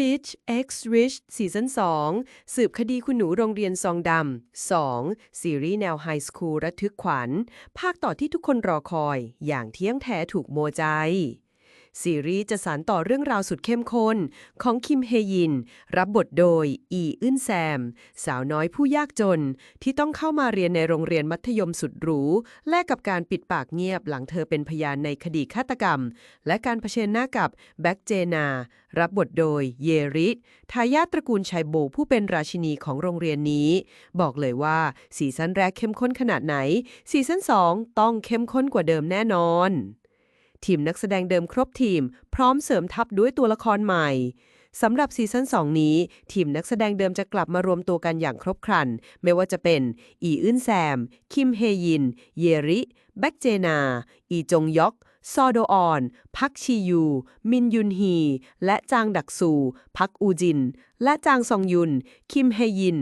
Beach X Rich ซีซั่น2 สืบคดีคุณหนูโรงเรียนซองดำ 2. ซีรีส์แนวไฮสคูลระทึกขวัญ ภาคต่อที่ทุกคนรอคอย อย่างเที่ยงแท้ถูกโมใจ ซีรีส์จะสานต่อเรื่องราวสุดเข้มข้นของคิมเฮยิน รับบทโดย อีอึ้นแซม สาวน้อยผู้ยากจน ที่ต้องเข้ามาเรียนในโรงเรียนมัธยมสุดหรู แลกกับการปิดปากเงียบหลังเธอเป็นพยานในคดีฆาตกรรม และการเผชิญหน้ากับแบ็กเจนา รับบทโดยเยริทายาทตระกูลชัยโบผู้เป็นราชินีของโรงเรียนนี้ บอกเลยว่าซีซั่นแรกเข้มข้นขนาดไหนซีซั่น2ต้องเข้มข้นกว่าเดิมแน่นอน ทีมนักแสดงเดิมครบทีม พร้อมเสริมทัพด้วยตัวละครใหม่สำหรับซีซั่น2 นี้ ทีมนักแสดงเดิมจะกลับมารวมตัวกันอย่างครบครัน ไม่ว่าจะเป็น อีอึ้นแซม คิมเฮยิน เยริ แบ็กเจนา อีจงยอก ซอโดออน พักชียู มินยุนฮี และจางดักซู พักอูจิน และจางซองยุน คิมเฮยิน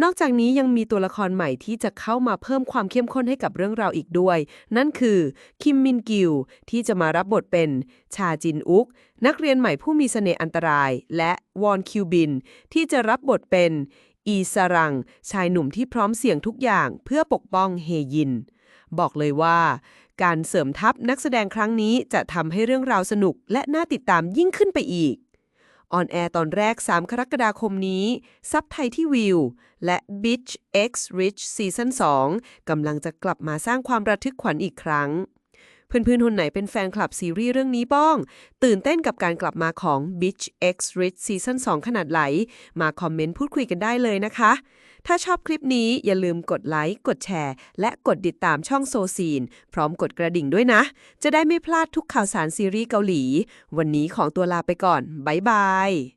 นอกจากนี้ยังมีตัวละครใหม่ที่จะเข้ามาเพิ่มความเข้มข้นให้กับเรื่องราวอีกด้วย นั่นคือ คิมมินกิว ที่จะมารับบทเป็น ชาจินอุก นักเรียนใหม่ผู้มีเสน่ห์อันตราย และวอนคิวบิน ที่จะรับบทเป็น อีซารัง ชายหนุ่มที่พร้อมเสี่ยงทุกอย่างเพื่อปกป้องเฮยิน บอกเลยว่า การเสริมทัพนักแสดงครั้งนี้จะทำให้เรื่องราวสนุกและน่าติดตามยิ่งขึ้นไปอีก ออนแอร์ตอนแรก 3 กรกฎาคมนี้ ซับไทยที่วิว และ Bitch X Rich ซีซั่น2กำลังจะกลับมาสร้างความระทึกขวัญอีกครั้ง เพื่อนๆคนไหนเป็นแฟนคลับซีรีส์เรื่องนี้บ้องตื่นเต้นกับการกลับมาของ Bitch X Rich ซีซั่น2ขนาดไหล มาคอมเมนต์พูดคุยกันได้เลยนะคะ ถ้าชอบคลิปนี้อย่าลืมกดไลค์ กดแชร์ และกดติดตามช่องโซซีน พร้อมกดกระดิ่งด้วยนะ จะได้ไม่พลาดทุกข่าวสารซีรีส์เกาหลี วันนี้ของตัวลาไปก่อน บ๊ายบาย